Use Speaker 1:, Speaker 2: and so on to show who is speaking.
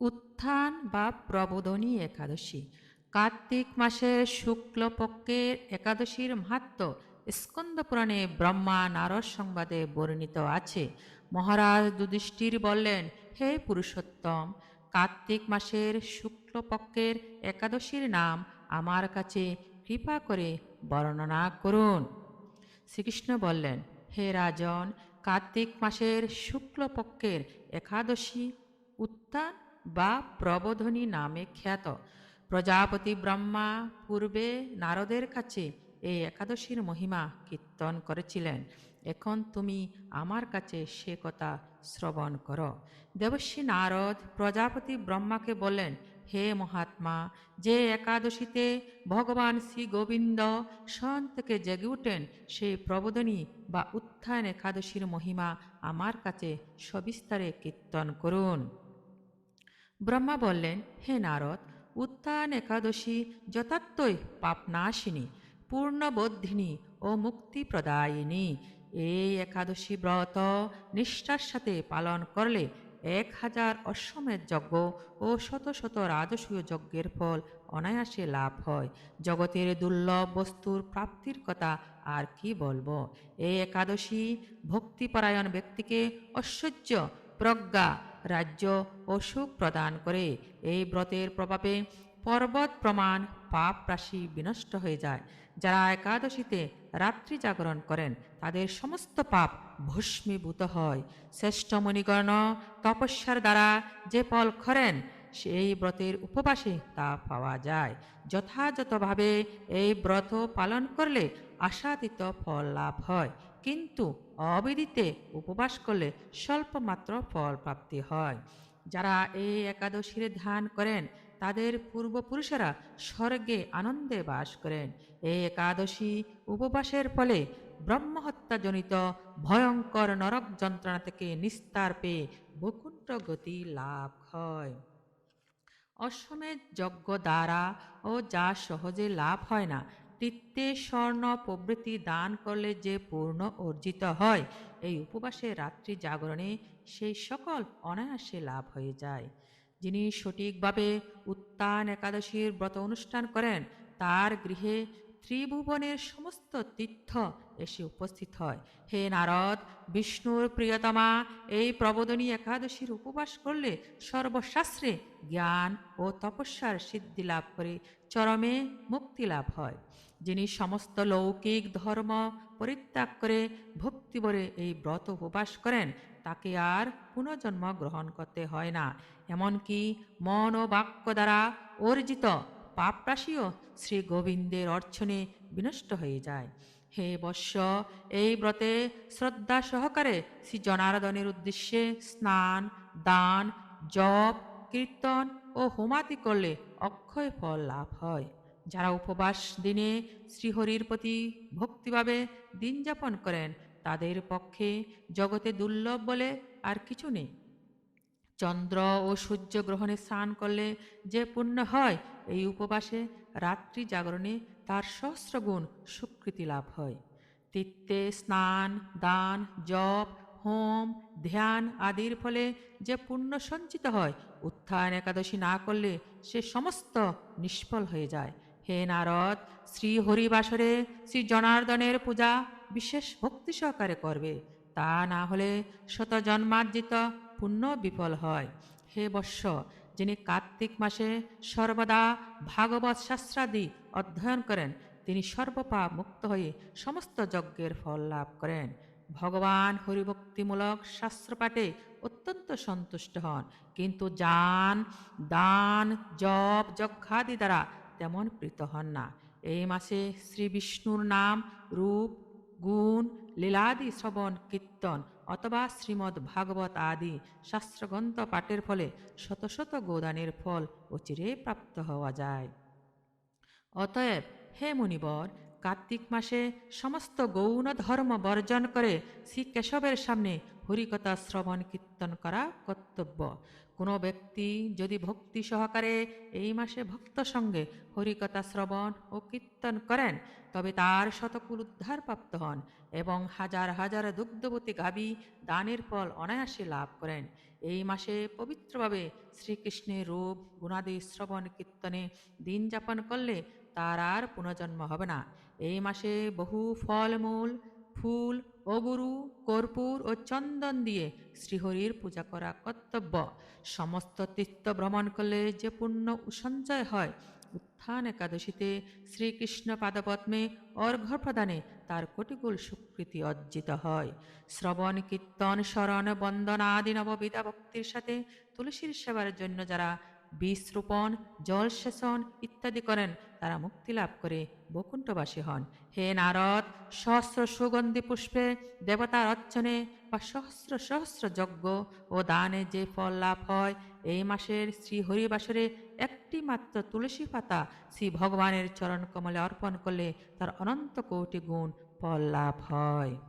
Speaker 1: উত্থান বা প্রবোধনী একাদশী। কার্তিক মাসের শুক্লপক্ষের একাদশীর মাহাত্ম স্কন্দ পুরাণে ব্রহ্মা নারদ সংবাদে বর্ণিত আছে। মহারাজ যুধিষ্ঠির বললেন, হে পুরুষোত্তম, কার্তিক মাসের শুক্লপক্ষের একাদশীর নাম আমার কাছে কৃপা করে বর্ণনা করুন। শ্রীকৃষ্ণ বললেন, হে রাজন, কার্তিক মাসের শুক্লপক্ষের একাদশী উত্থান বা প্রবোধনী নামে খ্যাত। প্রজাপতি ব্রহ্মা পূর্বে নারদের কাছে এই একাদশীর মহিমা কীর্তন করেছিলেন। এখন তুমি আমার কাছে সে কথা শ্রবণ করো। দেবশ্রী নারদ প্রজাপতি ব্রহ্মাকে বললেন, হে মহাত্মা, যে একাদশীতে ভগবান শ্রী গোবিন্দ সন থেকে জেগে উঠেন, সেই প্রবোধনী বা উত্থান একাদশীর মহিমা আমার কাছে সবিস্তারে কীর্তন করুন। ব্রহ্মা বললেন, হে নারদ, উত্থান একাদশী যথার্থই পাপনাশিনী পূর্ণবোধিনী ও মুক্তিপ্রদায়িনী। এই একাদশী ব্রত নিষ্ঠার সাথে পালন করলে এক হাজার অশ্বমেধ যজ্ঞ ও শত শত রাজসূয় যজ্ঞের ফল অনায়াসে লাভ হয়। জগতের দুর্লভ বস্তুর প্রাপ্তির কথা আর কি বলব? এই একাদশী ভক্তিপরায়ণ ব্যক্তিকে ঐশ্বর্য, প্রজ্ঞা রাজ্য ও সুখ প্রদান করে। এই ব্রতের প্রভাবে পর্বত প্রমাণ পাপ রাশি বিনষ্ট হয়ে যায়। যারা একাদশীতে রাত্রি জাগরণ করেন, তাদের সমস্ত পাপ ভস্মীভূত হয়। শ্রেষ্ঠ মণিগণ তপস্যার দ্বারা যে ফল করেন সেই ব্রতের উপবাসে তা পাওয়া যায়। যথাযথভাবে এই ব্রত পালন করলে আশাতীত ফল লাভ হয়। কিন্তু অবিদিতে উপবাস করলে স্বল্পমাত্র ফল প্রাপ্তি হয়। যারা এই একাদশীর ধ্যান করেন, তাদের পূর্বপুরুষেরা স্বর্গে আনন্দে বাস করেন। এই একাদশী উপবাসের ফলে ব্রহ্মহত্যাজনিত ভয়ঙ্কর নরক যন্ত্রণা থেকে নিস্তার পেয়ে বৈকুণ্ঠ গতি লাভ হয়। অশ্বমেধ যজ্ঞ দ্বারা ও যা সহজে লাভ হয় না তীর্থে স্বর্ণ প্রভৃতি দান করলে যে পূর্ণ অর্জিত হয়, এই উপবাসে রাত্রি জাগরণে সেই সকল অনায়াসে লাভ হয়ে যায়। যিনি সঠিকভাবে উত্তান একাদশীর ব্রত অনুষ্ঠান করেন, তার গৃহে ত্রিভুবনের সমস্ত তীর্থ এসে উপস্থিত হয়। হে নারদ, বিষ্ণুর প্রিয়তমা, এই প্রবোধনী একাদশীর উপবাস করলে সর্বশাস্ত্রে জ্ঞান ও তপস্যার সিদ্ধি লাভ করে চরমে মুক্তি লাভ হয়। যিনি সমস্ত লৌকিক ধর্ম পরিত্যাগ করে ভক্তি বলে এই ব্রত উপবাস করেন, তাকে আর পুনর্জন্ম গ্রহণ করতে হয় না। এমনকি মন ও বাক্য দ্বারা অর্জিত পাপরাশিও শ্রী গোবিন্দের অর্চনে বিনষ্ট হয়ে যায়। হে বৎস, এই ব্রতে শ্রদ্ধা সহকারে শ্রী জনার্দনের উদ্দেশ্যে স্নান, দান, জপ, কীর্তন ও হোমাতি করলে অক্ষয় ফল লাভ হয়। যারা উপবাস দিনে শ্রীহরির প্রতি ভক্তিভাবে দিন যাপন করেন, তাদের পক্ষে জগতে দুর্লভ বলে আর কিছু নেই। চন্দ্র ও সূর্য গ্রহণে স্নান করলে যে পুণ্য হয়, এই উপবাসে রাত্রি জাগরণে তার সহস্রগুণ স্বীকৃতি লাভ হয়। তীর্থে স্নান, দান, জপ, হোম, ধ্যান আদির ফলে যে পুণ্য সঞ্চিত হয়, উত্থান একাদশী না করলে সে সমস্ত নিষ্ফল হয়ে যায়। হে নারদ শ্রী হরিবাসরে শ্রী জনার্দনের পূজা বিশেষ ভক্তি সহকারে করবে। তা না হলে শত জন্মার্জিত পুণ্য বিফল হয়। হে বৎস, যিনি কার্তিক মাসে সর্বদা ভাগবত শাস্ত্রাদি অধ্যয়ন করেন, তিনি সর্বপাপ মুক্ত হয়ে সমস্ত যজ্ঞের ফল লাভ করেন। ভগবান হরিভক্তিমূলক শাস্ত্রপাঠে অত্যন্ত সন্তুষ্ট হন। কিন্তু যান দান, জপ যজ্ঞাদি দ্বারা তেমন প্রীত হন না। এই মাসে শ্রী বিষ্ণুর নাম, রূপ, গুণ, লীলাদি শ্রবণ, কীর্তন অথবা শ্রীমদ্ ভাগবত আদি শাস্ত্রগ্রন্থ পাঠের ফলে শত শত গোদানের ফল অচিরে প্রাপ্ত হওয়া যায়। অতএব হে মুনিবর কার্তিক মাসে সমস্ত গৌণ ধর্ম বর্জন করে শ্রী কেশবের সামনে হরিকথা শ্রবণ কীর্তন করা কর্তব্য। কোনো ব্যক্তি যদি ভক্তি সহকারে এই মাসে ভক্ত সঙ্গে হরিকথা শ্রবণ ও কীর্তন করেন, তবে তার শতকুল উদ্ধার প্রাপ্ত হন এবং হাজার হাজার দুগ্ধবতী গাবি দানের ফল অনায়াসে লাভ করেন। এই মাসে পবিত্রভাবে শ্রীকৃষ্ণের রূপ, গুণাদি শ্রবণ কীর্তনে দিন যাপন করলে তার আর পুনর্জন্ম হবে না। এই মাসে বহু ফলমূল, ফুল অগুরু কর্পূর ও চন্দন দিয়ে শ্রীহরির পূজা করা কর্তব্য। সমস্ত তীর্থ ভ্রমণ করলে যে পুণ্য সঞ্চয় হয়, উত্থান একাদশীতে শ্রীকৃষ্ণ পাদপদ্মে অর্ঘ্য প্রদানে তার কোটিকুল স্বীকৃতি অর্জিত হয়। শ্রবণ, কীর্তন, স্মরণ, বন্দনা আদি নববিধা ভক্তির সাথে তুলসীর সেবার জন্য যারা বীজ রোপণ, জল সেচন ইত্যাদি করেন। তারা মুক্তি লাভ করে বৈকুণ্ঠবাসী হন। হে নারদ, সহস্র সুগন্ধি পুষ্পে দেবতার অর্চনে বা সহস্র সহস্র যজ্ঞ ও দানে যে ফল লাভ হয়, এই মাসের শ্রী হরিবাসরে একটি মাত্র তুলসী পাতা শ্রী ভগবানের চরণ কমলে অর্পণ করলে তার অনন্ত কোটি গুণ ফল লাভ হয়।